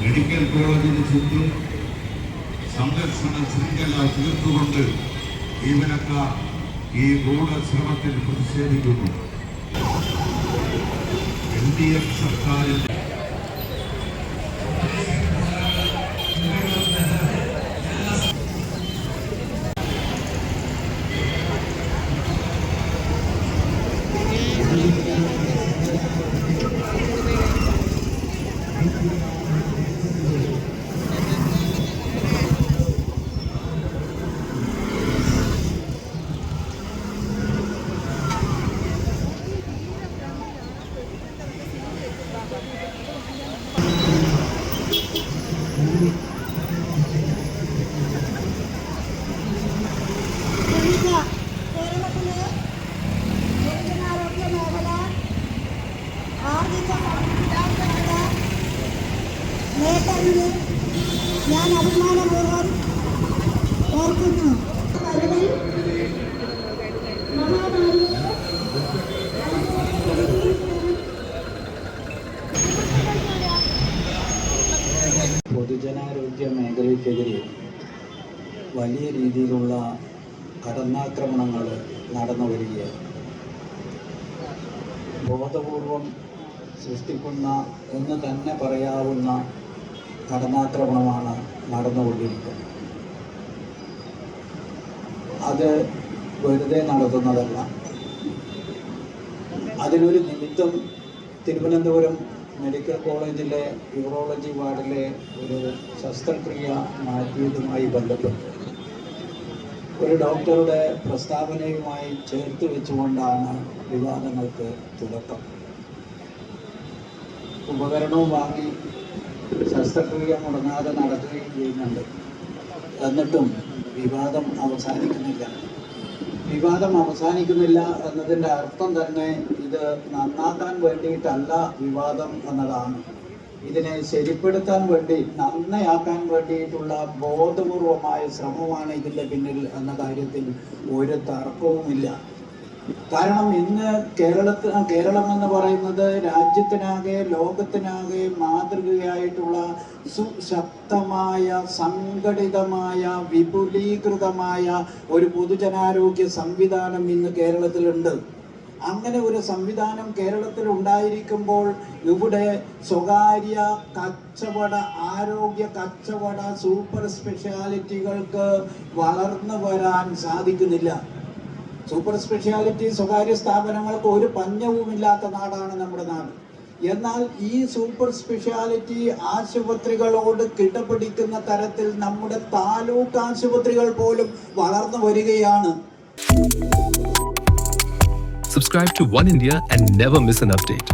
Medical കോളേജിന് ചുറ്റും സംരക്ഷണ ശൃംഖല തീർത്തുകൊണ്ട് ജീവനക്കാർ ഈ ഗൂഢശ്രമത്തിൽ പ്രതിഷേധിക്കുന്നു. എൽ ഡി എഫ് സർക്കാരിന്റെ നേട്ടങ്ങളിൽ ഞാൻ അഭിമാനപൂർവം ഓർക്കുന്നു. പൊതുജനാരോഗ്യ മേഖലയ്ക്കെതിരെ വലിയ രീതിയിലുള്ള കടന്നാക്രമണങ്ങൾ നടന്നു വരികയാണ്. ബോധപൂർവം സൃഷ്ടിക്കുന്ന എന്ന് തന്നെ പറയാവുന്ന കടന്നാക്രമണമാണ് നടന്നുകൊണ്ടിരിക്കുന്നത്. അത് വെറുതെ നടത്തുന്നതല്ല. അതിനൊരു നിമിത്തം തിരുവനന്തപുരം മെഡിക്കൽ കോളേജിലെ യൂറോളജി വാർഡിലെ ഒരു ശസ്ത്രക്രിയ മാറ്റിയതുമായി ബന്ധപ്പെട്ട് ഒരു ഡോക്ടറുടെ പ്രസ്താവനയുമായി ചേർത്ത് വെച്ചുകൊണ്ടാണ് വിവാദങ്ങൾക്ക് തുടക്കം. ഉപകരണവും വാങ്ങി ശസ്ത്രക്രിയ മുടങ്ങാതെ നടക്കുകയും ചെയ്യുന്നുണ്ട്. എന്നിട്ടും വിവാദം അവസാനിക്കുന്നില്ല. വിവാദം അവസാനിക്കുന്നില്ല എന്നതിന്റെ അർത്ഥം തന്നെ ഇത് നന്നാക്കാൻ വേണ്ടിയിട്ടല്ല വിവാദം എന്നതാണ്. ഇതിനെ ശരിപ്പെടുത്താൻ വേണ്ടി നന്നയാക്കാൻ വേണ്ടിയിട്ടുള്ള ബോധപൂർവമായ ശ്രമമാണ് ഇതിന്റെ പിന്നിൽ എന്ന കാര്യത്തിൽ ഒരു തർക്കവുമില്ല. കാരണം ഇന്ന് കേരളത്തിൽ കേരളം എന്ന് പറയുന്നത് രാജ്യത്തിനാകെ ലോകത്തിനാകെ മാതൃകയായിട്ടുള്ള സുശക്തമായ സംഘടിതമായ വിപുലീകൃതമായ ഒരു പൊതുജനാരോഗ്യ സംവിധാനം ഇന്ന് കേരളത്തിലുണ്ട്. അങ്ങനെ ഒരു സംവിധാനം കേരളത്തിൽ ഉണ്ടായിരിക്കുമ്പോൾ ഇവിടെ സ്വകാര്യ കച്ചവട ആരോഗ്യ കച്ചവട സൂപ്പർ സ്പെഷ്യാലിറ്റികൾക്ക് വളർന്നു വരാൻ സാധിക്കുന്നില്ല. സൂപ്പർ സ്പെഷ്യാലിറ്റി സ്വകാര്യ സ്ഥാപനങ്ങൾക്ക് ഒരു പഞ്ഞവുമില്ലാത്ത നാടാണ് നമ്മുടെ നാട് എന്നാൽ ഈ സൂപ്പർ സ്പെഷ്യാലിറ്റി ആശുപത്രികളോട് കിടപിടിക്കുന്ന തരത്തിൽ നമ്മുടെ താലൂക്ക് ആശുപത്രികൾ പോലും വളർന്നു വരികയാണ് Subscribe to One India and never miss an update.